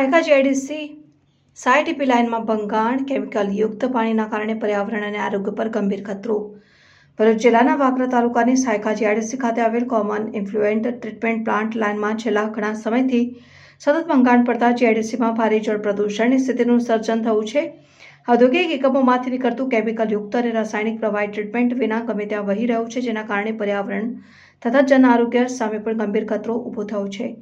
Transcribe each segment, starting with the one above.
Saykha JDC સાયટીપી લાઇનમાં ભંગાણ કેમિકલયુક્ત પાણીના કારણે પર્યાવરણ અને આરોગ્ય પર ગંભીર ખતરો. ભરૂચ જિલ્લાના વાગરા તાલુકાની સાયકા જેડીસી ખાતે આવેલ કોમન ઇન્ફ્લુએન્ટ ટ્રીટમેન્ટ પ્લાન્ટ લાઇનમાં છેલ્લા ઘણા સમયથી સતત ભંગાણ પડતા જીઆઈડીસીમાં ભારે જળ પ્રદૂષણની સ્થિતિનું સર્જન થયું છે. ઔદ્યોગિક એકમોમાંથી નીકળતું કેમિકલયુક્ત અને રાસાયણિક પ્રવાહી ટ્રીટમેન્ટ વિના ગમે ત્યાં વહી રહ્યું છે, જેના કારણે પર્યાવરણ તથા જન આરોગ્ય સામે પણ ગંભીર ખતરો ઊભો થયો છે.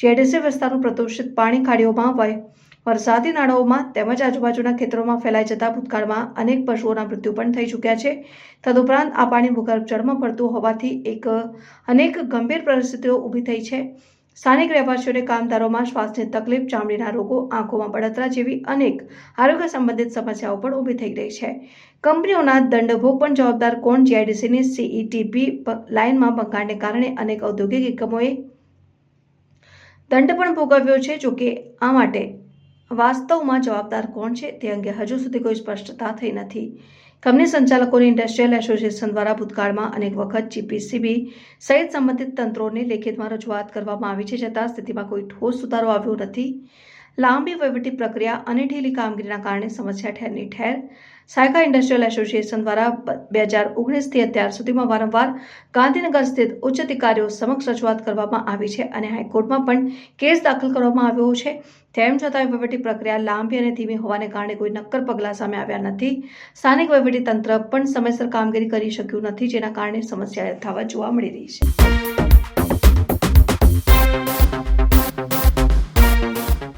જેડીસી વિસ્તારનું પ્રદૂષિત પાણી ખાડીઓમાં હોય વરસાદી નાળાઓમાં તેમજ આજુબાજુના ખેતરોમાં ફેલાઈ જતા ભૂતકાળમાં અનેક પશુઓના મૃત્યુ પણ થઈ ચૂક્યા છે. તદુપરાંત આ પાણી ભૂગર્ભ જળમાં પડતું હોવાથી એક, અનેક ગંભીર પરિસ્થિતિઓ ઊભી થઈ છે. સ્થાનિક રહેવાસીઓને કામદારોમાં શ્વાસની તકલીફ, ચામડીના રોગો, આંખોમાં બળતરા જેવી અનેક આરોગ્ય સંબંધિત સમસ્યાઓ પણ ઊભી થઈ રહી છે. કંપનીઓના દંડભોગ પણ જવાબદાર કોણ? જીઆઈડીસીની સીઈટીપી લાઇનમાં ભંગાણને કારણે અનેક ઔદ્યોગિક એકમોએ દંડ પણ ભોગવ્યો છે જોકે આ માટે વાસ્તવમાં જવાબદાર કોણ છે તે અંગે હજુ સુધી કોઈ સ્પષ્ટતા થઈ નથી. કંપની સંચાલકોની ઇન્ડસ્ટ્રીયલ એસોસિએશન દ્વારા ભૂતકાળમાં અનેક વખત જીપીસીબી સહિત સંબંધિત તંત્રોને લેખિતમાં રજૂઆત કરવામાં આવી છે છતાં સ્થિતિમાં કોઈ ઠોસ સુધારો આવ્યો નથી. લાંબી વહીવટી પ્રક્રિયા અને ઢીલી કામગીરીના કારણે સમસ્યા ઠેરની ઠેર. સાયકા ઇન્ડસ્ટ્રીયલ એસોસિએશન દ્વારા બે હજાર ઓગણીસથી અત્યાર સુધીમાં વારંવાર ગાંધીનગર સ્થિત ઉચ્ચ અધિકારીઓ સમક્ષ રજૂઆત કરવામાં આવી છે અને હાઈકોર્ટમાં પણ કેસ દાખલ કરવામાં આવ્યો છે. તેમ છતાં વહીવટી પ્રક્રિયા લાંબી અને ધીમી હોવાને કારણે કોઈ નક્કર પગલાં સામે આવ્યા નથી. સ્થાનિક વહીવટી તંત્ર પણ સમયસર કામગીરી કરી શક્યું નથી, જેના કારણે સમસ્યા યથાવત જોવા મળી રહી છે.